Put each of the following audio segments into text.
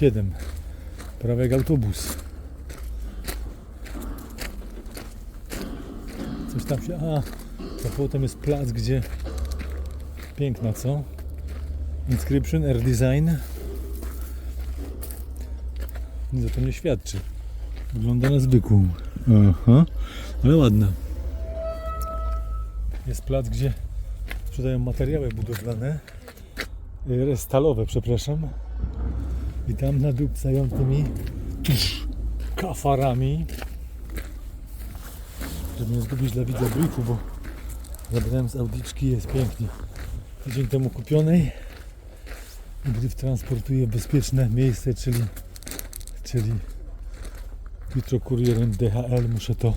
7. Prawie jak autobus. Coś tam się... A, to potem jest plac, gdzie... Piękna, co? Inscription, Air Design. Nic za to nie świadczy. Wygląda na zwykłą. Aha, ale ładna. Jest plac, gdzie sprzedają materiały budowlane. y, Stalowe, przepraszam. I tam nadupcają tymi kafarami. Żeby nie zgubić dla widza briefu, bo zabrałem z audiczki, jest pięknie. Tydzień temu kupionej. Gdy transportuję w bezpieczne miejsce, czyli, czyli jutro kurierem DHL muszę to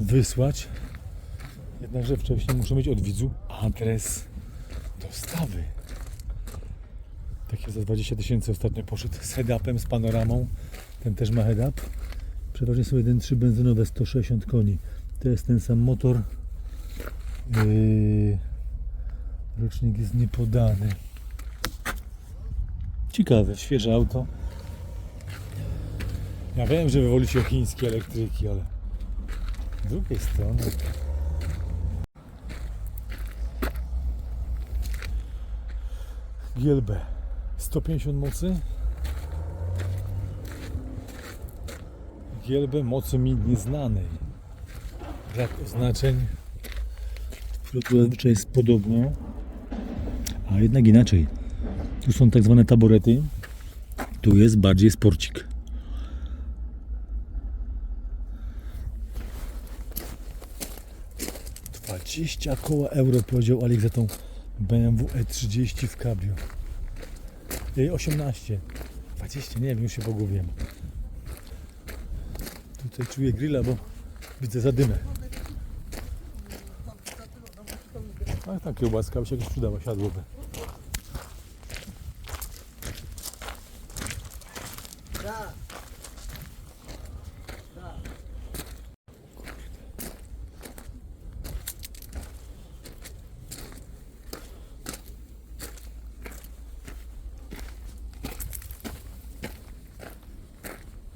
wysłać. Jednakże wcześniej muszę mieć od widzu adres dostawy. Takie za 20 tysięcy ostatnio poszedł z head-upem, z panoramą. Ten też ma head-up. Przeważnie są 1.3 benzynowe 160 koni. To jest ten sam motor. Yy, rocznik jest niepodany. Ciekawe, świeże auto. Ja wiem, że wy wolicie chińskie elektryki, ale z drugiej strony GLB 150 mocy. GLB mocy mi nieznanej. Brak oznaczeń. Zazwyczaj jest podobno a jednak inaczej. Tu są tak zwane taborety. Tu jest bardziej sporcik. Dwadzieścia koła euro powiedział Alik za tą BMW E30 w cabrio. Jej 18. 20, nie wiem, już się pogubiłem. Tutaj czuję grilla, bo widzę zadymę. A ta kiełbaska by się jakoś przydała, siadłoby.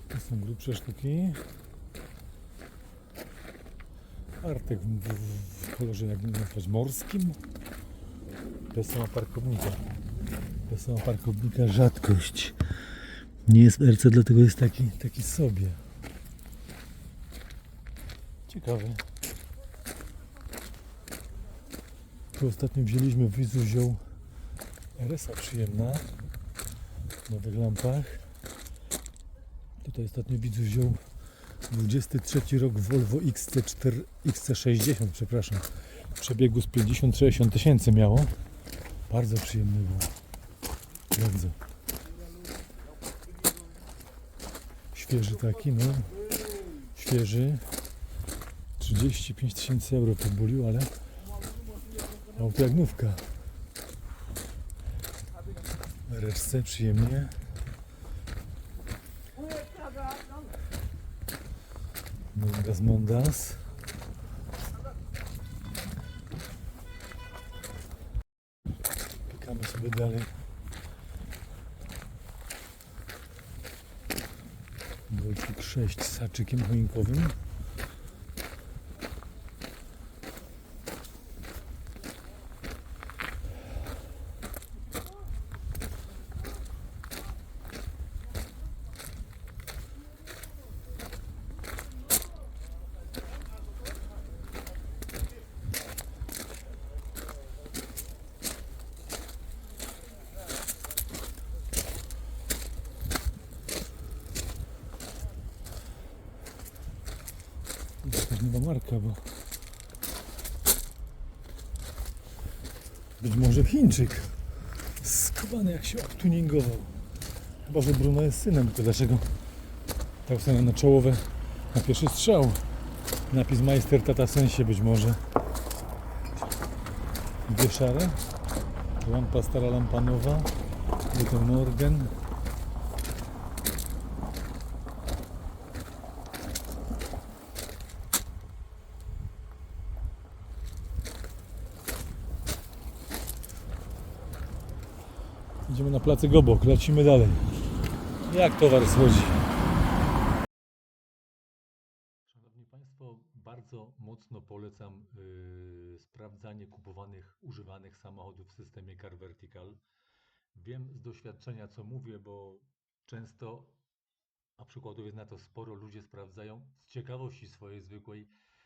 To są grubsze sztuki. Artek w, w, w kolorze jak nazwać morskim. Bez sama parkownika. Bez sama parkownika rzadkość. Nie jest RC, dlatego jest taki, taki sobie. Ciekawe. Tu ostatnio wzięliśmy, widzu wziął RS-a przyjemna. W nowych lampach. Tutaj ostatnio widzu wziął 23 rok Volvo XC4, XC60, przepraszam. Przebiegu z 50-60 tysięcy miało. Bardzo przyjemny był. Bardzo. Świeży taki, no. Świeży. 35 tysięcy euro podbulił, ale auto jak nówka. RSC przyjemnie. Mondas, Mondas. Pikamy sobie dalej. Golfik 6 z haczykiem choinkowym. Jakaś nowa marka, bo być może Chińczyk. Skubany jak się obtuningował. Chyba, że Bruno jest synem, to dlaczego tak sobie na czołowe na pierwszy strzał? Napis Majster Tata Sensie być może. Dwie szare. Lampa stara, lampa nowa. Morgan Idziemy na placek obok, lecimy dalej. Jak towar schodzi? Szanowni Państwo, bardzo mocno polecam yy, sprawdzanie kupowanych, używanych samochodów w systemie Car Vertical. Wiem z doświadczenia, co mówię, bo często, a przykładów jest na to sporo, ludzie sprawdzają z ciekawości swojej zwykłej